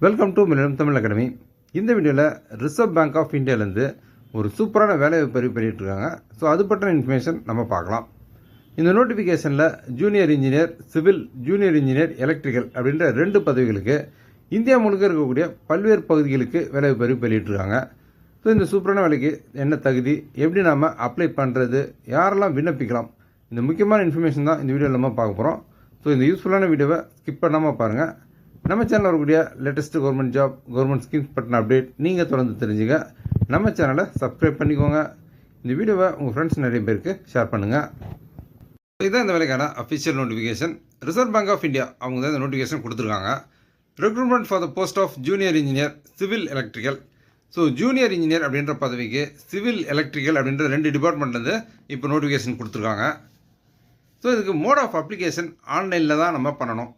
Welcome to Millam Tamil academy இந்த வீடியோவில் reserve bank of இந்தியாவிலேருந்து ஒரு சூப்பரான வேலை வாய்ப்பு பண்ணிட்டு ஸோ அது பற்றின இன்ஃபர்மேஷன் நம்ம பார்க்கலாம். இந்த நோட்டிஃபிகேஷனில் junior engineer civil junior engineer electrical அப்படின்ற ரெண்டு பதவிகளுக்கு இந்தியா முழுக்க இருக்கக்கூடிய பல்வேறு பகுதிகளுக்கு வேலை வாய்ப்பு வெளியிட்டிருக்காங்க ஸோ இந்த சூப்பரான வேலைக்கு என்ன தகுதி? எப்படி நாம் அப்ளை பண்ணுறது யாரெல்லாம் விண்ணப்பிக்கலாம்? இந்த முக்கியமான இன்ஃபர்மேஷன் தான் இந்த வீடியோவில் நம்ம பார்க்க போகிறோம் ஸோ இந்த யூஸ்ஃபுல்லான வீடியோவை ஸ்கிப் பண்ணாமல் பாருங்கள் நம்ம சேனலில் வரக்கூடிய latest government job government schemes பற்றின அப்டேட் நீங்கள் தொடர்ந்து தெரிஞ்சுங்க நம்ம சேனலை சப்ஸ்கிரைப் பண்ணிக்கோங்க. இந்த வீடியோவை உங்கள் ஃப்ரெண்ட்ஸ் நிறைய பேருக்கு ஷேர் பண்ணுங்கள் இதுதான் இந்த வேலைக்கான official notification reserve bank of India அவங்க தான் இந்த நோட்டிஃபிகேஷன் கொடுத்துருக்காங்க. Recruitment for the post of junior engineer civil electrical so junior engineer அப்படின்ற பதவிக்கு சிவில் எலக்ட்ரிக்கல் அப்படின்ற ரெண்டு டிபார்ட்மெண்ட்லேருந்து இப்போ நோட்டிஃபிகேஷன் கொடுத்துருக்காங்க. ஸோ இதுக்கு மோட் ஆஃப் அப்ளிகேஷன் ஆன்லைனில் தான் நம்ம பண்ணணும்.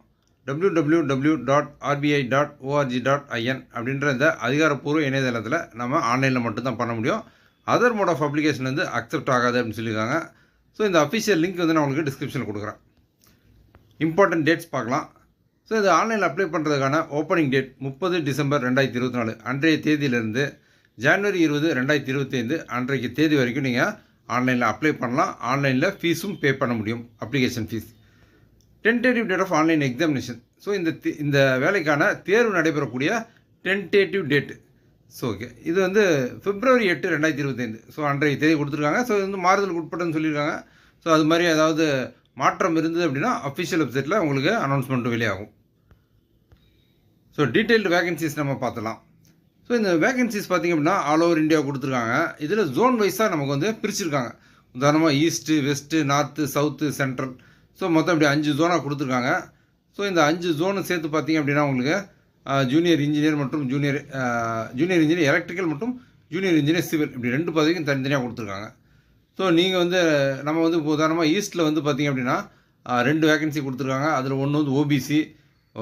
W W W dot RBI dot ORG dot IN அப்படின்ற இந்த அதிகாரப்பூர்வ இணையதளத்தில் நம்ம ஆன்லைனில் மட்டும்தான் பண்ண முடியும். அதர் மோட் ஆஃப் அப்ளிகேஷன் வந்து அக்செப்ட் ஆகாது அப்படின்னு சொல்லியிருக்காங்க. ஸோ இந்த அஃபிஷியல் லிங்க் வந்து நான் உங்களுக்கு டிஸ்கிரிப்ஷனில் கொடுக்குறேன். இம்பார்ட்டன்ட் டேட்ஸ் பார்க்கலாம். ஸோ இது ஆன்லைனில் அப்ளை பண்ணுறதுக்கான ஓப்பனிங் டேட் முப்பது டிசம்பர் ரெண்டாயிரத்தி இருபத்தி நாலு அன்றைய தேதியிலிருந்து ஜனவரி இருபது ரெண்டாயிரத்தி இருபத்தைந்து அன்றைக்கு தேதி வரைக்கும் நீங்கள் ஆன்லைனில் அப்ளை பண்ணலாம். ஆன்லைனில் ஃபீஸும் பே பண்ண முடியும் application fee tentative date of online examination so இந்த இந்த வேலைக்கான தேர்வு நடைபெறக்கூடிய டென்டேட்டிவ் டேட்டு ஸோ ஓகே இது வந்து பிப்ரவரி எட்டு ரெண்டாயிரத்தி இருபத்தைந்து. ஸோ அன்றைய தேதி கொடுத்துருக்காங்க. ஸோ இது வந்து மாறுதலுக்கு உட்பட்டன்னு சொல்லியிருக்காங்க. ஸோ அது மாதிரி ஏதாவது மாற்றம் இருந்தது அப்படின்னா அஃபிஷியல் வெப்சைட்டில் உங்களுக்கு அனௌன்ஸ்மெண்ட் வெளியாகும். ஸோ டீட்டெயில்டு வேகன்சிஸ் நம்ம பார்த்தலாம். ஸோ இந்த வேகன்சிஸ் பார்த்திங்க அப்படின்னா ஆல் ஓவர் இந்தியா கொடுத்துருக்காங்க. இதில் ஜோன் வைஸாக நமக்கு வந்து பிரிச்சிருக்காங்க. உதாரணமாக east west north south central so மொத்தம் இப்படி அஞ்சு ஜோனாக கொடுத்துருக்காங்க. ஸோ இந்த அஞ்சு ஜோனு சேர்த்து பார்த்தீங்க அப்படின்னா உங்களுக்கு ஜூனியர் இன்ஜினியர் மற்றும் ஜூனியர் ஜூனியர் இன்ஜினியர் எலக்ட்ரிக்கல் மற்றும் ஜூனியர் இன்ஜினியர் சிவில் இப்படி ரெண்டு பதவிக்கும் தனித்தனியாக கொடுத்துருக்காங்க. ஸோ நீங்கள் வந்து நம்ம வந்து இப்போ உதாரணமாக ஈஸ்ட்டில் வந்து பார்த்தீங்க அப்படின்னா ரெண்டு வேகன்சி கொடுத்துருக்காங்க. அதில் ஒன்று வந்து ஓபிசி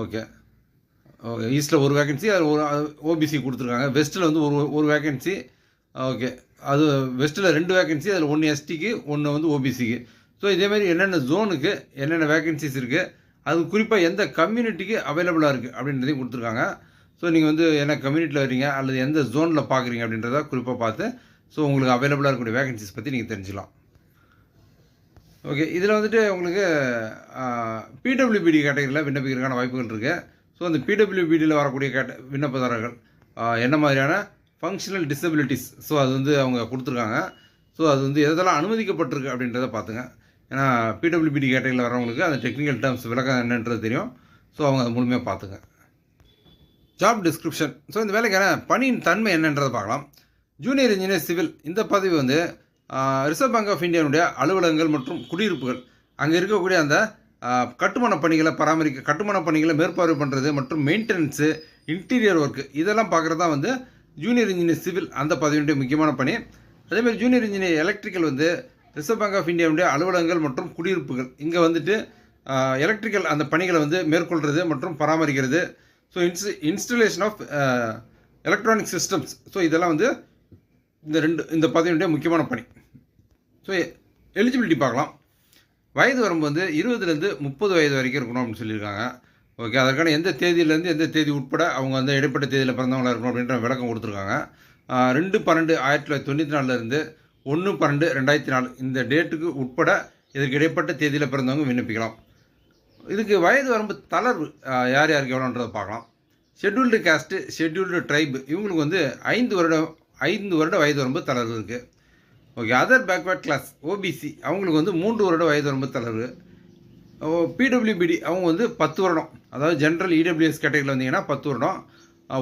ஓகே ஓகே ஈஸ்ட்டில் ஒரு வேகன்சி அதில் ஒரு ஓபிசி கொடுத்துருக்காங்க. வெஸ்ட்டில் வந்து ஒரு ஒரு வேகன்சி ஓகே அது வெஸ்ட்டில் ரெண்டு வேகன்சி அதில் ஒன்று எஸ்டிக்கு ஒன்று வந்து ஓபிசிக்கு ஸோ இதேமாதிரி என்னென்ன ஜோனுக்கு என்னென்ன வேகன்சிஸ் இருக்குது அது குறிப்பாக எந்த கம்யூனிட்டிக்கு அவைலபிளாக இருக்குது அப்படின்றதையும் கொடுத்துருக்காங்க. ஸோ நீங்கள் வந்து என்ன கம்யூனிட்டியில் வரீங்க அல்லது எந்த ஜோனில் பார்க்குறீங்க அப்படின்றத குறிப்பாக பார்த்து ஸோ உங்களுக்கு அவைலபிளாக இருக்கக்கூடிய வேகன்சிஸ் பற்றி நீங்கள் தெரிஞ்சுக்கலாம். ஓகே இதில் வந்துட்டு உங்களுக்கு பிடபிள்யூபிடி கேட்டகரியில் விண்ணப்பிக்கிறதுக்கான வாய்ப்புகள் இருக்குது ஸோ அந்த பிடபிள்யூபிடியில் வரக்கூடிய கேட்ட விண்ணப்பதாரர்கள் என்ன மாதிரியான ஃபங்க்ஷனல் டிசபிலிட்டிஸ் ஸோ அது வந்து அவங்க கொடுத்துருக்காங்க. ஸோ அது வந்து எதெல்லாம் அனுமதிக்கப்பட்டிருக்கு அப்படின்றத பார்த்துங்க. ஏன்னா பிடபிள்யூபிடி கேட்டகரியில் வரவங்களுக்கு அந்த டெக்னிக்கல் டேர்ம்ஸ் விளக்கம் என்னன்றது தெரியும். ஸோ அவங்க அதை முழுமையாக பார்த்துங்க. ஜாப் டிஸ்கிரிப்ஷன் ஸோ இந்த வேலைக்கான பணியின் தன்மை என்னன்றதை பார்க்கலாம். ஜூனியர் இன்ஜினியர் சிவில் இந்த பதவி வந்து ரிசர்வ் பேங்க் ஆஃப் இந்தியாவுடைய அலுவலகங்கள் மற்றும் குடியிருப்புகள். அங்கே இருக்கக்கூடிய அந்த கட்டுமான பணிகளை பராமரிக்க கட்டுமான பணிகளை மேற்பார்வை பண்ணுறது மற்றும் மெயின்டெனன்ஸு இன்டீரியர் ஒர்க்கு இதெல்லாம் பார்க்குறது தான் வந்து ஜூனியர் இன்ஜினியர் சிவில் அந்த பதவியுடைய முக்கியமான பணி. அதேமாதிரி ஜூனியர் இன்ஜினியர் எலக்ட்ரிக்கல் வந்து ரிசர்வ் பேங்க் ஆஃப் இந்தியாவுடைய அலுவலகங்கள் மற்றும் குடியிருப்புகள். இங்கே வந்துட்டு எலக்ட்ரிக்கல் அந்த பணிகளை வந்து மேற்கொள்கிறது மற்றும் பராமரிக்கிறது. So ins installation of electronic systems so இதெல்லாம் வந்து இந்த ரெண்டு இந்த பதவியுடைய முக்கியமான பணி. ஸோ எலிஜிபிலிட்டி பார்க்கலாம். வயது வரம்பு வந்து இருபதுலேருந்து முப்பது வயது வரைக்கும் இருக்கணும் அப்படின்னு சொல்லியிருக்காங்க. ஓகே அதற்கான எந்த தேதியிலேருந்து எந்த தேதி உட்பட அவங்க வந்து இடைப்பட்ட தேதியில் பிறந்தவங்களாக இருக்கணும் அப்படின்ற விளக்கம் கொடுத்துருக்காங்க. ரெண்டு பன்னெண்டு ஆயிரத்தி தொள்ளாயிரத்தி தொண்ணூற்றி நாலுலேருந்து ஒன்று பன்னெண்டு ரெண்டாயிரத்தி நாலு. இந்த டேட்டுக்கு உட்பட இதற்கு இடைப்பட்ட தேதியில் பிறந்தவங்க விண்ணப்பிக்கலாம். இதுக்கு வயது வரம்பு தளர்வு யார் யாருக்கு எவ்வளோன்றதை பார்க்கலாம். ஷெட்யூல்டு காஸ்ட்டு ஷெட்யூல்டு ட்ரைப் இவங்களுக்கு வந்து ஐந்து வருடம் ஐந்து வருட வயது வரம்பு தளர்வு இருக்குது okay other backward class OBC அவங்களுக்கு வந்து மூன்று வருட வயது வரம்பு தளர்வு. பிடபிள்யூபிடி அவங்க வந்து பத்து வருடம். அதாவது ஜென்ரல் இடபிள்யூஎஸ் கேட்டகரியில் வந்தீங்கன்னா பத்து வருடம்.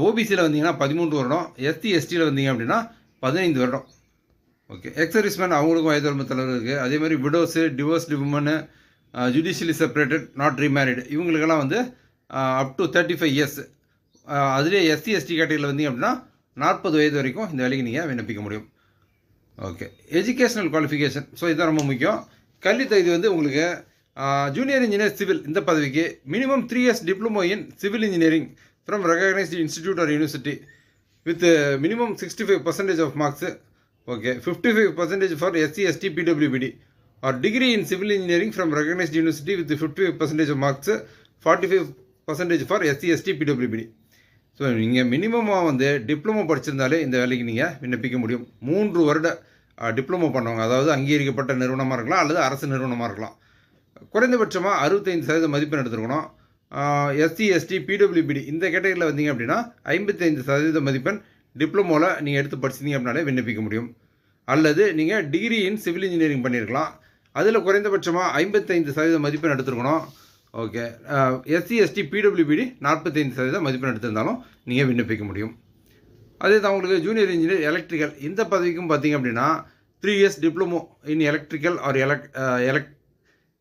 ஓபிசியில் வந்தீங்கன்னா பதிமூன்று வருடம். எஸ்டி எஸ்டியில் வந்தீங்க அப்படின்னா பதினைந்து வருடம். ஓகே எக்ஸர்விஸ்மேன் அவங்களுக்கும் வயது வரம்பு தளர்வு இருக்குது அதே மாதிரி widows divorced woman judicially separated not remarried இவங்களுக்கெல்லாம் வந்து up to thirty five years அதுலேயே எஸ்சி எஸ்டி கேட்டகரியில் வந்தீங்க அப்படின்னா நாற்பது வயது வரைக்கும் இந்த வேலைக்கு நீங்கள் விண்ணப்பிக்க முடியும். ஓகே எஜுகேஷனல் குவாலிஃபிகேஷன் ஸோ இதுதான் ரொம்ப முக்கியம். கல்வி தகுதி வந்து உங்களுக்கு ஜூனியர் இன்ஜினியர் சிவில் இந்த பதவிக்கு minimum three years diploma in civil engineering from recognised institute or university with minimum sixty five percentage of marks okay fifty five percentage for SC ST PWBD or degree in civil engineering from recognised university with fifty five percentage marks forty five percentage for SC ST PWBD so நீங்கள் மினிமமாக வந்து diploma படிச்சிருந்தாலே இந்த வேலைக்கு நீங்கள் விண்ணப்பிக்க முடியும். மூன்று வருட டிப்ளமோ பண்ணவங்க அதாவது அங்கீகரிக்கப்பட்ட நிறுவனமாக இருக்கலாம் அல்லது அரசு நிறுவனமாக இருக்கலாம். குறைந்தபட்சமாக அறுபத்தைந்து சதவீத மதிப்பெண் எடுத்துருக்கணும். எஸ்சி எஸ்டி பிடபிள்யூபிடி இந்த கேட்டகரியில் வந்தீங்க அப்படின்னா ஐம்பத்தைந்து சதவீத மதிப்பெண் டிப்ளமோவில் நீங்கள் எடுத்து படிச்சிங்க அப்படின்னாலே விண்ணப்பிக்க முடியும். அல்லது நீங்கள் டிகிரி இன் சிவில் இன்ஜினியரிங் பண்ணியிருக்கலாம் அதில் குறைந்தபட்சமாக ஐம்பத்தைந்து சதவீத மதிப்பெண் எடுத்துருக்கணும். ஓகே எஸ்சி எஸ்டி பிடபிள்யூபிடி நாற்பத்தைந்து சதவீதம் மதிப்பெண் எடுத்திருந்தாலும் நீங்கள் விண்ணப்பிக்க முடியும். அதே தான் உங்களுக்கு ஜூனியர் இன்ஜினியர் எலக்ட்ரிக்கல் இந்த பதவிக்கும் பார்த்தீங்க அப்படின்னா three years diploma in electrical or elec elec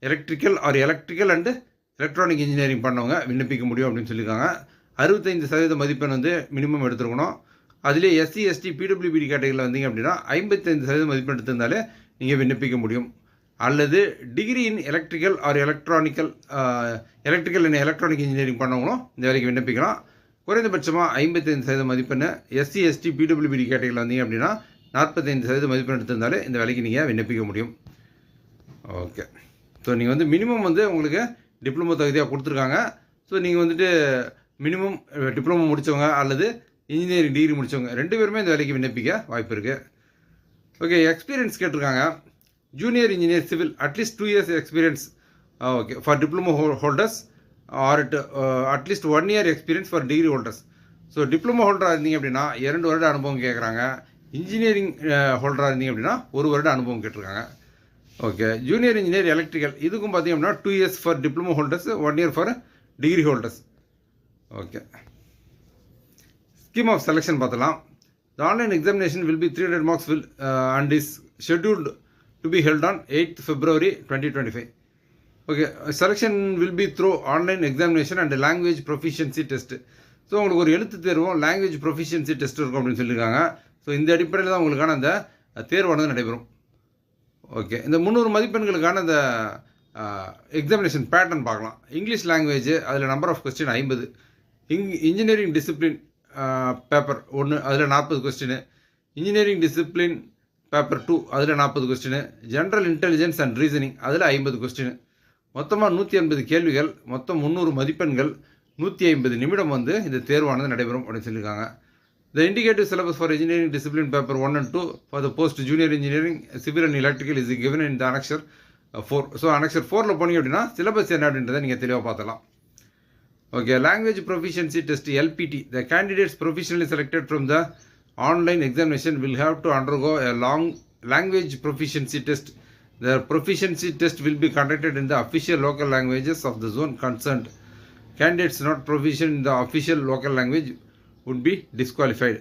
electrical or electrical and electronic engineering பண்ணவங்க விண்ணப்பிக்க முடியும் அப்படின்னு சொல்லியிருக்காங்க அறுபத்தைந்து சதவீத மதிப்பெண் வந்து மினிமம் எடுத்துருக்கணும். அதிலே எஸ்சி எஸ்டி பிடபிள்யூபிடி கேட்டகரியில் வந்தீங்க அப்படின்னா ஐம்பத்தைந்து சதவீத மதிப்பெண் எடுத்திருந்தாலே நீங்கள் விண்ணப்பிக்க முடியும். அல்லது degree in electrical or electronical electrical and electronic engineering பண்ணவங்களும் இந்த வேலைக்கு விண்ணப்பிக்கலாம். குறைந்தபட்சமாக ஐம்பத்தைந்து சதவீத மதிப்பெண் எஸ்சி எஸ்டி பிடபிள்யூபிடி கேட்டகரியில் வந்தீங்க அப்படின்னா நாற்பத்தைந்து சதவீத மதிப்பெண் எடுத்திருந்தாலே இந்த வேலைக்கு நீங்கள் விண்ணப்பிக்க முடியும். ஓகே. ஸோ நீங்கள் வந்து மினிமம் வந்து உங்களுக்கு டிப்ளமோ தகுதியாக கொடுத்துருக்காங்க. ஸோ நீங்கள் வந்துட்டு மினிமம் டிப்ளமோ முடித்தவங்க அல்லது இன்ஜினியரிங் டிகிரி முடித்தவங்க ரெண்டு பேருமே இந்த வேலைக்கு விண்ணப்பிக்க வாய்ப்பு இருக்குது ஓகே எக்ஸ்பீரியன்ஸ் கேட்டிருக்காங்க. Junior engineer civil at least two years experience okay for diploma holders or at least one year experience for degree holders so diploma ஹோல்டராக இருந்தீங்க அப்படின்னா இரண்டு வருட அனுபவம் கேட்குறாங்க இன்ஜினியரிங் ஹோல்டராக இருந்தீங்க அப்படின்னா ஒரு வருட அனுபவம் கேட்டிருக்காங்க. ஓகே ஜூனியர் இன்ஜினியர் எலக்ட்ரிக்கல் இதுக்கும் பார்த்தீங்க அப்படின்னா two years for diploma holders one year for degree holders okay scheme of selection பார்த்தலாம் the online examination will be three hundred marks will and is scheduled to be held on eighth February twenty twenty five okay selection will be through online examination and language proficiency test so உங்களுக்கு ஒரு எழுத்து தேர்வும் language proficiency test இருக்கும் அப்படின்னு சொல்லியிருக்காங்க. So இந்த அடிப்படையில் தான் உங்களுக்கான அந்த தேர்வானது நடைபெறும். ஓகே இந்த முந்நூறு மதிப்பெண்களுக்கான அந்த எக்ஸாமினேஷன் பேட்டர்ன் பார்க்கலாம். இங்கிலீஷ் லாங்குவேஜ் அதில் நம்பர் ஆஃப் கொஸ்டின் ஐம்பது. இங் இன்ஜினியரிங் டிசிப்ளின் பேப்பர் ஒன்று அதில் நாற்பது question engineering discipline paper two அதில் நாற்பது question general intelligence and reasoning அதில் ஐம்பது கொஸ்டின் மொத்தமாக நூற்றி ஐம்பது கேள்விகள் மொத்தம் முந்நூறு மதிப்பெண்கள் நூற்றி ஐம்பது நிமிடம் வந்து இந்த தேர்வானது நடைபெறும் அப்படின்னு சொல்லியிருக்காங்க. The indicative syllabus for engineering discipline paper one and two for the post junior engineering civil and electrical is given in the annexure four so annexure ஃபோரில் போனீங்க அப்படின்னா சிலபஸ் என்ன அப்படின்றத நீங்கள் தெளிவாக பார்த்தலாம் okay language proficiency test LPT the candidates professionally selected from the online examination will have to undergo a lang language proficiency test the proficiency test will be conducted in the official local languages of the zone concerned candidates not proficient in the official local language would be disqualified.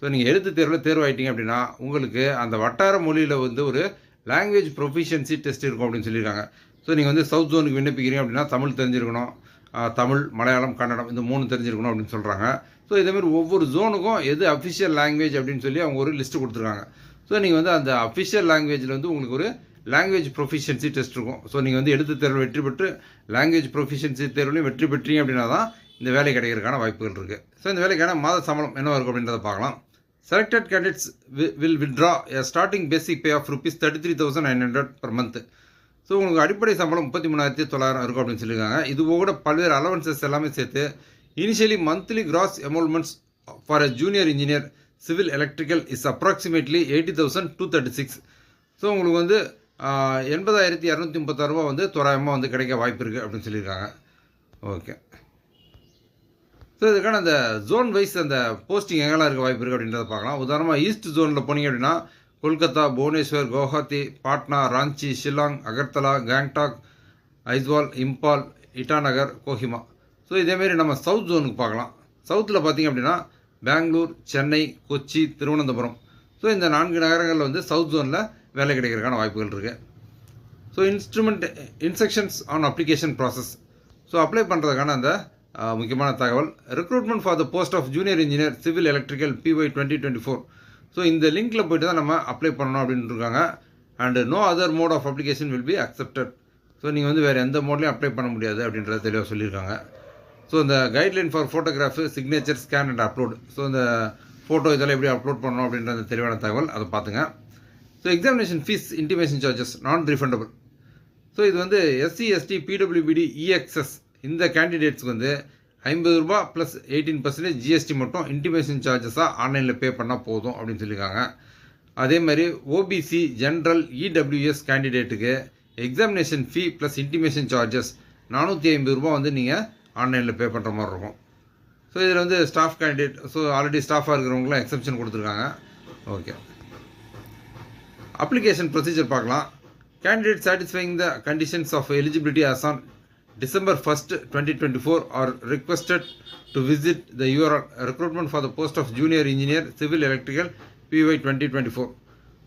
So நீங்கள் எழுத்து தேர்வில் தேர்வாயிட்டீங்க அப்படின்னா உங்களுக்கு அந்த வட்டார மொழியில் வந்து ஒரு லாங்குவேஜ் ப்ரொஃபிஷியன்சி டெஸ்ட் இருக்கும் அப்படின்னு சொல்லியிருக்காங்க. ஸோ நீங்கள் வந்து சவுத் ஜோனுக்கு விண்ணப்பிக்கிறீங்க அப்படின்னா தமிழ் தெரிஞ்சிருக்கணும். தமிழ் மலையாளம் கன்னடம் இந்த மூணு தெரிஞ்சிருக்கணும் அப்படின்னு சொல்கிறாங்க ஸோ இதேமாதிரி ஒவ்வொரு ஜோனுக்கும் எது அஃபிஷியல் லாங்குவேஜ் அப்படின்னு சொல்லி அவங்க ஒரு லிஸ்ட்டு கொடுத்துருக்காங்க. ஸோ நீங்கள் வந்து அந்த அஃபிஷியல் லாங்குவேஜில் வந்து உங்களுக்கு ஒரு லாங்குவேஜ் ப்ரொஃபிஷியன்சி டெஸ்ட் இருக்கும். ஸோ நீங்கள் வந்து எழுத்து தேர்வில் வெற்றி பெற்று லாங்குவேஜ் ப்ரொஃபிஷியன்சி தேர்வுலையும் வெற்றி பெற்றீங்க அப்படின்னா தான் இந்த வேலை கிடைக்கிறதுக்கான வாய்ப்புகள் இருக்குது ஸோ இந்த வேலைக்கான மாத சம்பளம் என்னவாக இருக்கும் அப்படின்றத பார்க்கலாம். Selected candidates will withdraw a starting basic pay of rupees thirty three thousand nine hundred per month so உங்களுக்கு அடிப்படை சம்பளம் முப்பத்தி மூணாயிரத்தி தொள்ளாயிரம் இருக்கும் அப்படின்னு சொல்லியிருக்காங்க. இது கூட பல்வேறு அலவன்சஸ் எல்லாமே சேர்த்து initially monthly gross emoluments for a junior engineer civil electrical is approximately eighty thousand two thirty six so உங்களுக்கு வந்து எண்பதாயிரத்தி இரநூத்தி முப்பத்தாறு ரூபா வந்து தோராயமாக வந்து கிடைக்க வாய்ப்பு இருக்குது அப்படின்னு சொல்லியிருக்காங்க. ஓகே ஸோ இதுக்கான அந்த ஜோன் வைஸ் அந்த போஸ்டிங் எங்கெல்லாம் இருக்க வாய்ப்பு இருக்குது அப்படின்றத பார்க்கலாம். உதாரணமாக ஈஸ்ட் ஜோனில் போனீங்க அப்படின்னா கொல்கத்தா புவனேஸ்வர் குவஹாத்தி பாட்னா ராஞ்சி ஷில்லாங் அகர்தலா கேங்டாக் ஐஸ்வால் இம்பால் இட்டாநகர் கோஹிமா. ஸோ இதேமாரி நம்ம சவுத் ஜோனுக்கு பார்க்கலாம். சவுத்தில் பார்த்தீங்க அப்படின்னா பெங்களூர் சென்னை கொச்சி திருவனந்தபுரம். ஸோ இந்த நான்கு நகரங்களில் வந்து சவுத் ஜோனில் வேலை கிடைக்கிறதுக்கான வாய்ப்புகள் இருக்குது so instrument instructions on application process so apply பண்ணுறதுக்கான அந்த முக்கியமான தகவல். Recruitment for the post of junior engineer civil electrical by twenty twenty four so இந்த லிங்க்கில் போயிட்டு தான் நம்ம அப்ளை பண்ணணும் அப்படின்ட்டு இருக்காங்க and no other mode of application will be accepted so நீங்கள் வந்து வேறு எந்த மோட்லையும் அப்ளை பண்ண முடியாது அப்படின்றத தெளிவாக சொல்லியிருக்காங்க ஸோ இந்த guideline for photograph signature scan and upload so இந்த ஃபோட்டோ இதெல்லாம் எப்படி அப்லோட் பண்ணணும் அப்படின்ற அந்த தெளிவான தகவல். அதை பார்த்துங்க so examination fees intimation charges non refundable so இது வந்து எஸ்சி எஸ்டி பிடபிள்யூபிடி இஎக்ஸ்எஸ் இந்த கேண்டிடேட்ஸ்க்கு வந்து ஐம்பது ரூபா ப்ளஸ் எயிட்டீன் பர்சன்டேஜ் ஜிஎஸ்டி மட்டும் இன்டிமேஷன் சார்ஜஸாக ஆன்லைனில் பே பண்ணால் போதும் அப்படின்னு சொல்லியிருக்காங்க. அதே மாதிரி OBC general EWS கேண்டிடேட்டுக்கு examination fee plus intimation charges நானூற்றி ஐம்பது ரூபா வந்து நீங்கள் ஆன்லைனில் பே பண்ணுற மாதிரி இருக்கும். ஸோ இதில் வந்து ஸ்டாஃப் கேண்டிடேட் ஸோ ஆல்ரெடி ஸ்டாஃபாக இருக்கிறவங்களாம் எக்ஸப்ஷன் கொடுத்துருக்காங்க. ஓகே அப்ளிகேஷன் ப்ரொசீஜர் பார்க்கலாம். Candidate satisfying the conditions of eligibility as on December first twenty twenty four are requested to visit the your recruitment for the post of junior engineer civil electrical by twenty twenty four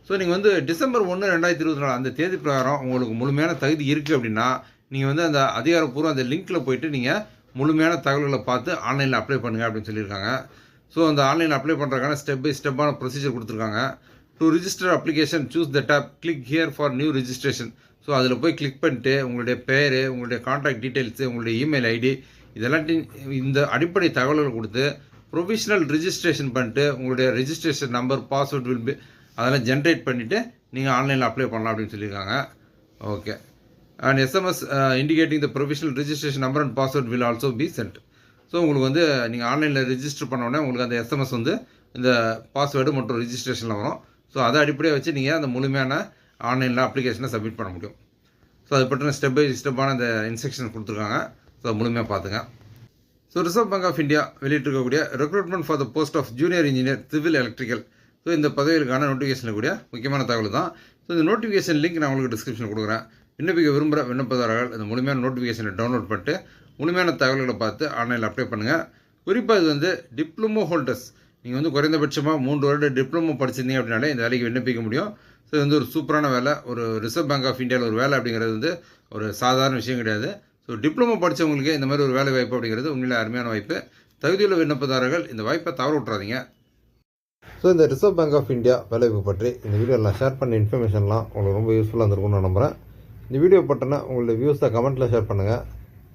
so நீங்கள் வந்து December ஒன்று ரெண்டாயிரத்தி இருபத்தி நாலு அந்த தேதி பிரகாரம் உங்களுக்கு முழுமையான தகுதி இருக்குது அப்படின்னா நீங்கள் வந்து அந்த அதிகாரப்பூர்வம் அந்த லிங்க்கில் போயிட்டு நீங்கள் முழுமையான தகவல்களை பார்த்து ஆன்லைனில் அப்ளை பண்ணுங்கள் அப்படின்னு சொல்லியிருக்காங்க. ஸோ அந்த ஆன்லைனில் அப்ளை பண்ணுறதுக்கான ஸ்டெப் பை ஸ்டெப்பான ப்ரொசீஜர் கொடுத்துருக்காங்க. To register application choose the tab click here for new registration so அதில் போய் கிளிக் பண்ணிட்டு உங்களுடைய பேர் உங்களுடைய காண்டாக்ட் டீட்டெயில்ஸு உங்களுடைய இமெயில் ஐடி இதெல்லாத்தையும் இந்த அடிப்படை தகவல்கள் கொடுத்து ப்ரொவிஷனல் ரிஜிஸ்ட்ரேஷன் பண்ணிட்டு உங்களுடைய registration number password will be அதெல்லாம் ஜென்ரேட் பண்ணிவிட்டு நீங்கள் ஆன்லைனில் அப்ளை பண்ணலாம் அப்படின்னு சொல்லியிருக்காங்க. Okay and SMS indicating the provisional registration number and password will also be sent so உங்களுக்கு வந்து நீங்கள் ஆன்லைனில் ரிஜிஸ்டர் பண்ண உங்களுக்கு அந்த எஸ்எம்எஸ் வந்து இந்த பாஸ்வேர்டு மற்றும் ரிஜிஸ்ட்ரேஷனில் வரும். ஸோ அதை அடிப்படையாக வச்சு நீங்கள் அந்த முழுமையான ஆன்லைனில் அப்ளிகேஷனை சப்மிட் பண்ண முடியும். ஸோ அது பற்றின ஸ்டெப் பை ஸ்டெப்பான அந்த இன்ஸ்ட்ரக்ஷன் கொடுத்துருக்காங்க. ஸோ முழுமையாக பார்த்துங்க so Reserve Bank of India வெளியிட்டிருக்கக்கூடிய recruitment for the post of junior engineer civil electrical so இந்த பதவிகளுக்கான நோட்டிஃபிகேஷனில் கூடிய முக்கியமான தகவல் தான். ஸோ இந்த நோட்டிஃபிகேஷன் லிங்க் நான் உங்களுக்கு டிஸ்கிரிப்ஷன் கொடுக்குறேன். விண்ணப்பிக்க விரும்புகிற விண்ணப்பதாரர்கள் இந்த முழுமையான நோட்டிஃபிகேஷனை டவுன்லோட் பண்ணிட்டு முழுமையான தகவல்களை பார்த்து ஆன்லைனில் அப்ளை பண்ணுங்கள் குறிப்பாக இது வந்து டிப்ளமோ ஹோல்டர்ஸ் நீங்கள் வந்து குறைந்தபட்சமாக மூன்று வருட டிப்ளமோ படிச்சிருந்தீங்க அப்படின்னாலே இந்த வேலைக்கு விண்ணப்பிக்க முடியும். ஸோ இது வந்து ஒரு சூப்பரான வேலை. ஒரு ரிசர்வ் பேங்க் ஆஃப் இந்தியாவில் ஒரு வேலை அப்படிங்கிறது வந்து ஒரு சாதாரண விஷயம் கிடையாது. ஸோ டிப்ளமோ படித்தவங்களுக்கு இந்த மாதிரி ஒரு வேலை வாய்ப்பு அப்படிங்கிறது உண்மையிலே அருமையான வாய்ப்பு. தகுதியுள்ள விண்ணப்பதாரர்கள் இந்த வாய்ப்பை தவற விட்றாதீங்க ஸோ இந்த ரிசர்வ் பேங்க் ஆஃப் இந்தியா வேலைவாய்ப்பு பற்றி இந்த வீடியோவில் நான் ஷேர் பண்ண இன்ஃபர்மேஷன்லாம் உங்களுக்கு ரொம்ப யூஸ்ஃபுல்லாக இருந்திருக்கும்னு நான் நம்புகிறேன் இந்த வீடியோ பட்டனை உங்களுடைய வியூஸை கமெண்ட்டில் ஷேர் பண்ணுங்கள்